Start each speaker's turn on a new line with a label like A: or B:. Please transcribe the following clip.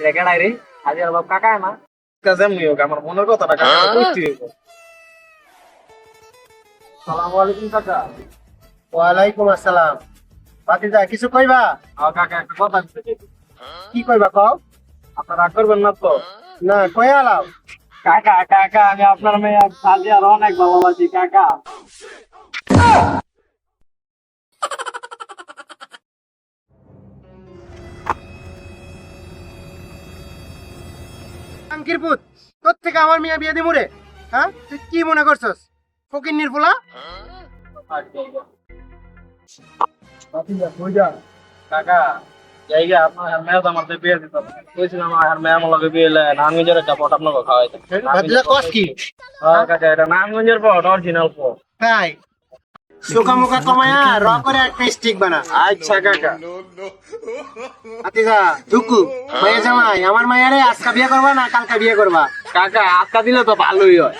A: এটা কেডাই রে। হাজির বাপ কাকা না কাজে মুই হোক আমার মনের কথাটা কাকা কইতে হইব। সালাম আলাইকুম কাকা।
B: ওয়ালাইকুম আসসালাম। বাতিজা কিছু কইবা?
A: আমার কাকা একটা কথা দিতে
B: কি কইবা কও?
A: আপনারা রাগ করবেন না তো।
B: না কই আলাও
A: কাকা কাকা আমি আপনার মেয়ে সাজিয়ার অনেক ভালোবাসি কাকা।
B: আঙ্কির পুত তোর থেকে আমার মিয়া বিয়ে দিমু রে। হ্যাঁ? তুই কি মনে করছস? ফকির নির্ফুলা
A: কাকা জায়গা আপনার মেয়ে তো আমার বিয়ে দিত কইছিলাম আমার মেয়ে আমার লগে বিয়ে নানগঞ্জের একটা পট আপনাকে খাওয়াইতে।
B: কস কি?
A: হ্যাঁ কাকা এটা নানগঞ্জের পট অরিজিনাল পট।
B: তাই? সুখা মুখা কমায়া র করে একটা স্টিক বানা।
A: আচ্ছা কাকা
B: বাতিজা ধুকু মায়া জামাই, আমার মায়ারে আজকা বিয়ে করবা না কালকা বিয়ে করবা?
A: কাকা, আজকা দিলে তো ভালোই হয়।